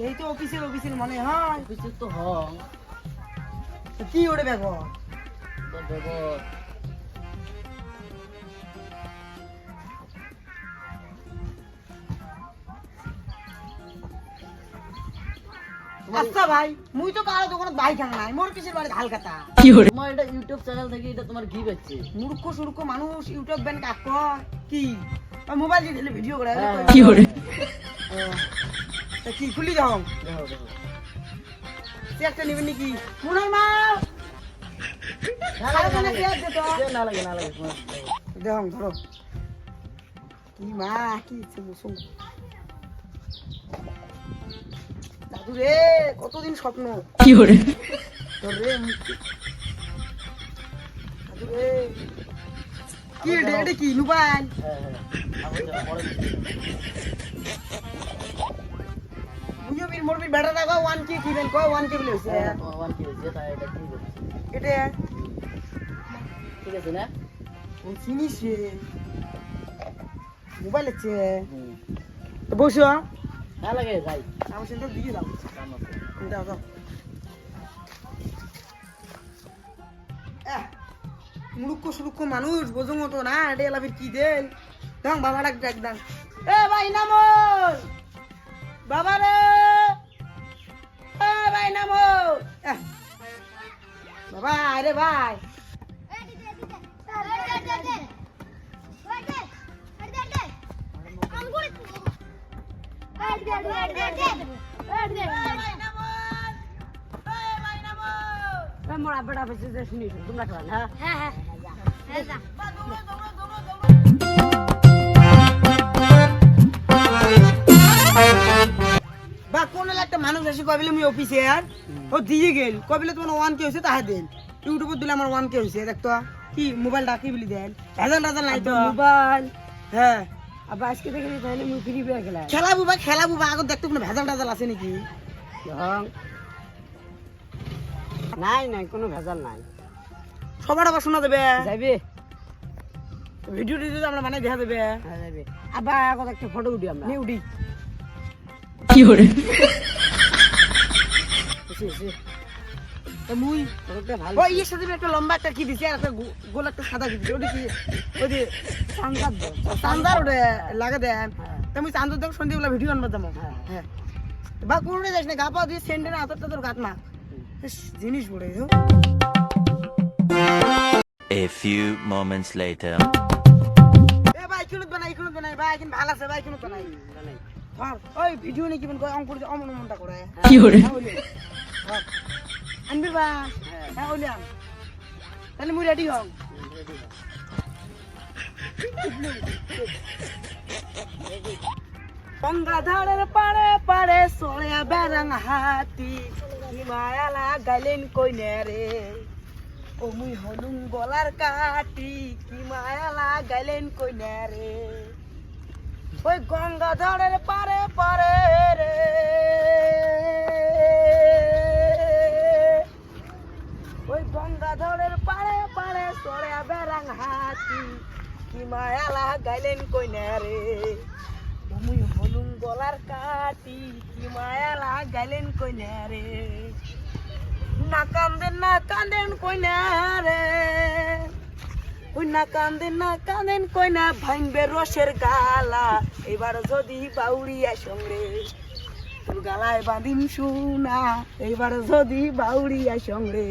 এই তো অফিসের অফিসের মনে হয় কিছু তো হং কি ওরে ব্যাগর তো আচ্ছা ভাই মুই তো কারও দোকানে বাই খাং নাই মোর কিসের বাড়ি হালকাতা? তোমার এটা ইউটিউব চ্যানেল থেকে এটা তোমার কি পাচ্ছে মূর্খ সুরুক্ষ মানুষ ইউটিউব ব্যান কাক কি? মোবাইল দিয়ে দিলে ভিডিও করে হ্যাঁ, কি হ্যাঁ, হরে তা কি খুলি যাও দেখো দেখো নেবেন নাকি? মুনার মা না আরও লাগে, কোনো না পেঁয়াজ দে তো। লাগে। না লাগে না লাগে। তোমার দেখো। দেখো ধরো। কি মা কি দাদু রে কতদিন স্বপ্ন? তোর রে দাদু রে। কি এটা এটা কি মোবাইল? হ্যাঁ হ্যাঁ আবার দেখো, পরে বুঝো বীর মোর বীর বেটা লাগা ওয়ান কি কয় ওয়ান কে বলে হইছে? হ্যাঁ, ওয়ান কি হয়েছে তাই এটা কি এটা? ঠিক আছে না? জিনিস রে মোবাইল আছে তো বসো না লাগে আমার সাথে দিয়ে দাও দাও দাও মানুষ বোঝো মতো না এটা এলাবির কি দেন দাম বাবা ডাক ডাক দাম এ ভাই নামল বাবা রে এ ভাই নামল এহ, বাবা আরে ভাই মোর আব্বাটা বেঁচে শুনিস তোমরা খেলা হ্যাঁ বা কোন একটা মানুষ এসে কবিলে আমি অফিসে আর? ও দিয়ে গেল। কবিলে তোমার ওয়ান কে হয়েছে তাহা দেন। ইউটিউবে দিলে আমার ওয়ান কে হয়েছে দেখতো। কি মোবাইল ডাকি বলি দেন? ভেজাল টাজাল নাই তো মোবাইল হ্যাঁ। আবার আজকে দেখে তাহলে মুই ফ্রি পেয়ে গেলাম। খেলা বুবা খেলা বুবা আগত দেখতে কোনো ভেজাল টাজাল আছে নাকি? নাই নাই কোনো ভেজাল নাই। সবার আবার শোনা দেবে? যাইবে। ভিডিও টিডিও আমরা মানে দেখা দেবে? হ্যাঁ যাইবে। আবার একটা ফটো উঠি আমরা। তো মুই ভালো ওই সাথে একটা লম্বা একটা কি দিছে? আর একটা গোল একটা সাদা কি দিছে? ওটা কি? ওই যে সাংবাদ চান্দার ওটা লাগা দেন। হ্যাঁ। সন্ধ্যেবেলা ভিডিও আনবার যাব। হ্যাঁ। হ্যাঁ। বা কোনোটা যাস না গা পা দিয়ে সেন্ডের আতর টাতর গাত না। জিনিস পড়ে A few moments later. এ ভাই কিনুত বানাই কিনুত বানাই। ভাই কিন্তু ভালো আছে ভাই কিনুত বানাই। ধর ওই ভিডিও নাকি মন কয় অঙ্কুর অমন মনটা করে। কি করে। আনবি বা হ্যাঁ আন। তাহলে মুই রেডি হও। গঙ্গাধারের পাড়ে পাড়ে সরে বেড়াং হাতি। হিমায়ালা গাইলেন কইনে রে। ও হলুম গলার কাটি কি মায়ালা গাইলেন কইনে রে। ওই গঙ্গাধারের পাড়ে পাড়ে রে। হাতি কি মায়ালা গাইলেন কইনে রে? মুই হলুম গলার কাটি, কি মায়ালা গাইলেন কইনে রে? না কান্দেন না কান্দেন কইনা না কান্দেন না কান্দেন কইনা, ভাঙবে রসের গালা। এবার যদি বাউড়িয়া সঙ্গে তোর গালায় বাঁধিম শুনা এবার যদি বাউড়িয়া সঙ্গে